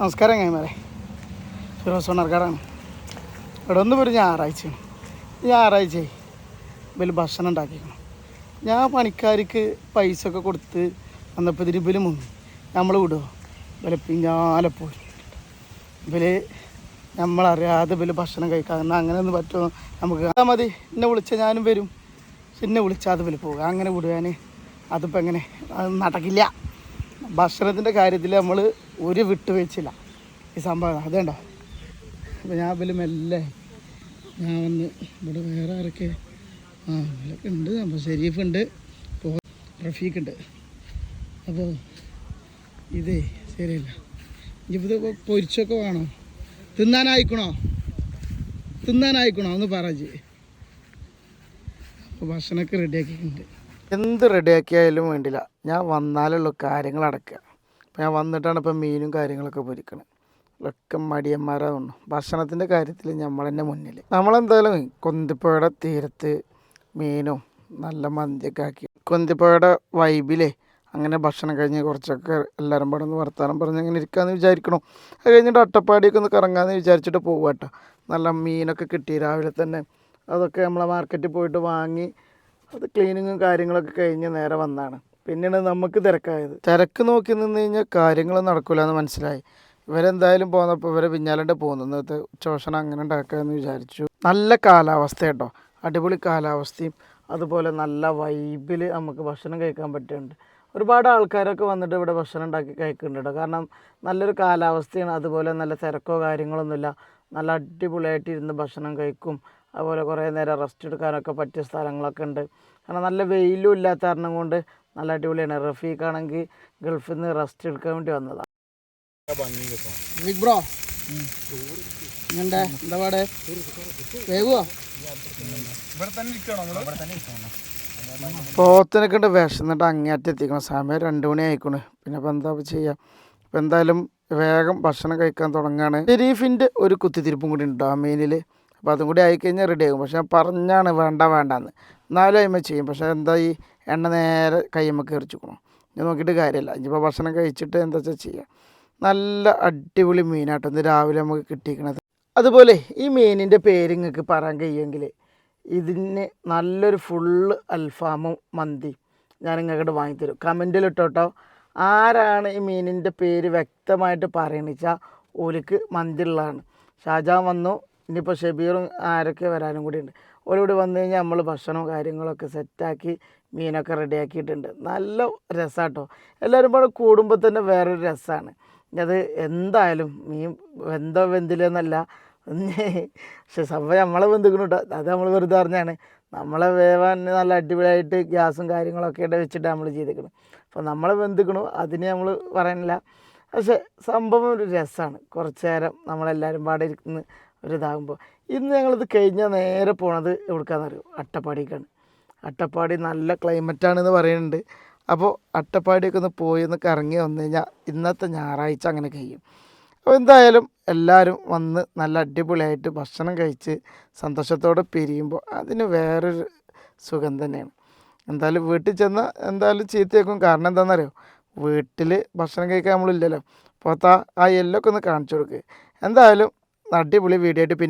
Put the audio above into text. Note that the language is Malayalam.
നമസ്കാരം കൈമാരെ ഫിറോസ് ഉണർക്കാടാണ് ഇവിടെ ഒന്ന് ഒരു ഞായറാഴ്ചയാണ് ഞായറാഴ്ച. ഇവൽ ഭക്ഷണം ഉണ്ടാക്കിക്കണം ഞാൻ പണിക്കാർക്ക് പൈസ ഒക്കെ കൊടുത്ത് വന്നപ്പോൾ ഇതിൽ ഇവൽ മുങ്ങി. നമ്മൾ വിടുമോ ഇവലെ പിന്നാലെ പോയി. ഇവൽ നമ്മളറിയാതെ ഇവൽ ഭക്ഷണം കഴിക്കാതെ അങ്ങനെ ഒന്നും പറ്റുമോ നമുക്ക് അതാ മതി. എന്നെ വിളിച്ചാൽ ഞാനും വരും. പക്ഷെ എന്നെ വിളിച്ചാൽ അത് വില പോകുക അങ്ങനെ വിടുവാൻ അതിപ്പോൾ എങ്ങനെ? നടക്കില്ല. ഭക്ഷണത്തിന്റെ കാര്യത്തിൽ നമ്മൾ ഒരു വിട്ടുവീഴ്ചയില്ല ഈ സംഭവം അതുണ്ടോ അപ്പോൾ ഞാൻ ഇതിൽ മെല്ലെ ഞാൻ വന്ന് ഇവിടെ വേറെ ആരൊക്കെ? ആ ഇവരൊക്കെ ഉണ്ട്. അപ്പോൾ ഷെരീഫ് ഉണ്ട്. ഇപ്പോൾ റഫീഖ് ഉണ്ട്. അപ്പോൾ ഇതേ ശരിയല്ല. ഇത് പൊരിച്ചൊക്കെ വേണോ? തിന്നാനായിക്കണോ? തിന്നാനായിക്കണോ? ഒന്ന് പറജി അപ്പോൾ ഭക്ഷണമൊക്കെ റെഡിയാക്കിയിട്ടുണ്ട് എന്ത് റെഡിയാക്കിയായാലും വേണ്ടില്ല. ഞാൻ വന്നാലുള്ള കാര്യങ്ങൾ അടക്കുക അപ്പോൾ ഞാൻ വന്നിട്ടാണ് ഇപ്പം മീനും കാര്യങ്ങളൊക്കെ പൊരിക്കണത് ഒക്കെ മടിയന്മാരാണ് ഭക്ഷണത്തിന്റെ കാര്യത്തിൽ നമ്മൾ തന്നെ മുന്നിൽ നമ്മളെന്തായാലും കൊന്തിപ്പുഴയുടെ തീരത്ത് മീനും നല്ല മന്തിയൊക്കെ ആക്കി. കൊന്തിപ്പുഴയുടെ വൈബിലേ അങ്ങനെ ഭക്ഷണം കഴിഞ്ഞ് കുറച്ചൊക്കെ എല്ലാവരും പാടെ ഒന്ന് വർത്തമാനം പറഞ്ഞ് അങ്ങനെ ഇരിക്കാമെന്ന് വിചാരിക്കണം. അത് കഴിഞ്ഞിട്ട് അട്ടപ്പാടിയൊക്കെ ഒന്ന് കറങ്ങാമെന്ന് വിചാരിച്ചിട്ട് പോവാട്ടോ നല്ല മീനൊക്കെ കിട്ടി രാവിലെ തന്നെ. അതൊക്കെ നമ്മളെ മാർക്കറ്റിൽ പോയിട്ട് വാങ്ങി അത് ക്ലീനിങ്ങും കാര്യങ്ങളൊക്കെ കഴിഞ്ഞ് നേരെ വന്നാണ്. പിന്നീട് നമുക്ക് തിരക്കായത്. തിരക്ക് നോക്കി നിന്ന് കഴിഞ്ഞാൽ കാര്യങ്ങൾ നടക്കില്ല എന്ന് മനസ്സിലായി. ഇവരെന്തായാലും പോന്നപ്പോൾ ഇവരെ പിന്നാലെ പോകുന്നു ഇന്നത്തെ ചോഷണം അങ്ങനെ ഉണ്ടാക്കാമെന്ന് വിചാരിച്ചു. നല്ല കാലാവസ്ഥ കേട്ടോ അടിപൊളി കാലാവസ്ഥയും അതുപോലെ നല്ല വൈബിൽ നമുക്ക് ഭക്ഷണം കഴിക്കാൻ പറ്റുന്നുണ്ട്. ഒരുപാട് ആൾക്കാരൊക്കെ വന്നിട്ട് ഇവിടെ ഭക്ഷണം ഉണ്ടാക്കി കഴിക്കുന്നുണ്ട്. കാരണം നല്ലൊരു കാലാവസ്ഥയാണ്. അതുപോലെ നല്ല തിരക്കോ കാര്യങ്ങളൊന്നുമില്ല. നല്ല അടിപൊളിയായിട്ട് ഇരുന്ന് ഭക്ഷണം കഴിക്കും. അതുപോലെ കുറേ നേരം റെസ്റ്റ് എടുക്കാനൊക്കെ പറ്റിയ സ്ഥലങ്ങളൊക്കെ ഉണ്ട്. കാരണം നല്ല വെയിലും ഇല്ലാത്ത കാരണം കൊണ്ട് നല്ല അടിപൊളിയാണ്. റഫീഖ് ആണെങ്കിൽ ഗൾഫിൽ നിന്ന് റെസ്റ്റ് എടുക്കാൻ വേണ്ടി വന്നതാണ് ബ്രോ? എന്താ എന്താ പാടെ? വേവുവോ പോത്തിനൊക്കെ ഉണ്ട്. വിശന്നിട്ട് അങ്ങേറ്റം എത്തിക്കണം. സമയം രണ്ട് മണി ആയിക്കണ്. പിന്നെ ഇപ്പം എന്താ ചെയ്യുക ഇപ്പം എന്തായാലും വേഗം ഭക്ഷണം കഴിക്കാൻ തുടങ്ങുകയാണ് ഷെരീഫിന്റെ ഒരു കുത്തിത്തിരിപ്പും കൂടി ഉണ്ട് ആ മീനിൽ അപ്പോൾ അതും കൂടി ആയിക്കഴിഞ്ഞാൽ റെഡി ആകും. പക്ഷെ പറഞ്ഞാണ് വേണ്ട വേണ്ടാന്ന്. എന്നാലും അതിമ ചെയ്യും. പക്ഷേ എന്താ ഈ എണ്ണ നേരെ കയ്യമ്മക്ക് എറിച്ചിക്കണം ഞാൻ നോക്കിയിട്ട് കാര്യമില്ല. ഇനിയിപ്പോൾ ഭക്ഷണം കഴിച്ചിട്ട് എന്താ വെച്ചാൽ ചെയ്യാം. നല്ല അടിപൊളി മീനാട്ടോ. ഇന്ന് രാവിലെ നമുക്ക് കിട്ടിയിരിക്കണത്. അതുപോലെ ഈ മീനിന്റെ പേര് നിങ്ങൾക്ക് പറയാൻ കഴിയുമെങ്കിൽ ഇതിന് നല്ലൊരു ഫുള്ള് അൽഫാമും മന്തി ഞാൻ നിങ്ങൾക്കിട്ട് വാങ്ങിത്തരും. കമന്റിൽ ഇട്ടോട്ടോ. ആരാണ് ഈ മീനിന്റെ പേര് വ്യക്തമായിട്ട് പറയണെച്ചാൽ ഓലിക്ക് മന്തി ഉള്ളതാണ് ഷാജാൻ വന്നു. ഇനിയിപ്പോൾ ഷെബീറും ആരൊക്കെ വരാനും കൂടി ഉണ്ട്. ഓരോട് വന്നു കഴിഞ്ഞാൽ നമ്മൾ ഭക്ഷണവും കാര്യങ്ങളൊക്കെ സെറ്റാക്കി മീനൊക്കെ റെഡിയാക്കിയിട്ടുണ്ട് നല്ല രസമാട്ടോ എല്ലാവരും കൂടെ കൂടുമ്പോൾ തന്നെ വേറൊരു രസമാണ് അത് എന്തായാലും മീൻ വെന്തോ വെന്തില്ലെന്നല്ല പക്ഷെ സംഭവം നമ്മളെ ബന്ധുക്കണം കേട്ടോ അത് നമ്മൾ വെറുതെ പറഞ്ഞാണ്. നമ്മളെ വേവാൻ നല്ല അടിപൊളിയായിട്ട് ഗ്യാസും കാര്യങ്ങളൊക്കെ ഇട വെച്ചിട്ട് നമ്മൾ ചെയ്തേക്കണം അപ്പോൾ നമ്മളെ ബന്ധുക്കണു അതിന് നമ്മൾ പറയാനില്ല പക്ഷേ സംഭവം ഒരു രസമാണ് കുറച്ച് നേരം നമ്മളെല്ലാവരും പാടെ ഇരിക്കുന്ന ഒരു ഇതാകുമ്പോൾ ഇന്ന് ഞങ്ങളിത് കഴിഞ്ഞാൽ നേരെ പോണത് എവിടേക്കാണെന്നറിയോ അട്ടപ്പാടിക്കാണ്. അട്ടപ്പാടി നല്ല ക്ലൈമറ്റാണെന്ന് പറയുന്നുണ്ട്. അപ്പോൾ അട്ടപ്പാടിയൊക്കെ ഒന്ന് പോയി ഒന്ന് കറങ്ങി വന്നു കഴിഞ്ഞാൽ ഇന്നത്തെ ഞായറാഴ്ച അങ്ങനെ കഴിയും. അപ്പോൾ എന്തായാലും എല്ലാവരും വന്ന് നല്ല അടിപൊളിയായിട്ട് ഭക്ഷണം കഴിച്ച് സന്തോഷത്തോടെ പിരിയുമ്പോൾ അതിന് വേറൊരു സുഖം തന്നെയാണ്. എന്തായാലും വീട്ടിൽ ചെന്നാൽ എന്തായാലും ചീത്തയാക്കും. കാരണം എന്താണെന്നറിയോ വീട്ടിൽ ഭക്ഷണം കഴിക്കാൻ നമ്മളില്ലല്ലോ. അപ്പോൾ ആ എല്ലൊക്കെ ഒന്ന് കാണിച്ചു കൊടുക്കുക എന്തായാലും അടിപൊളി വീഡിയോ ആയിട്ട് പിന്നെ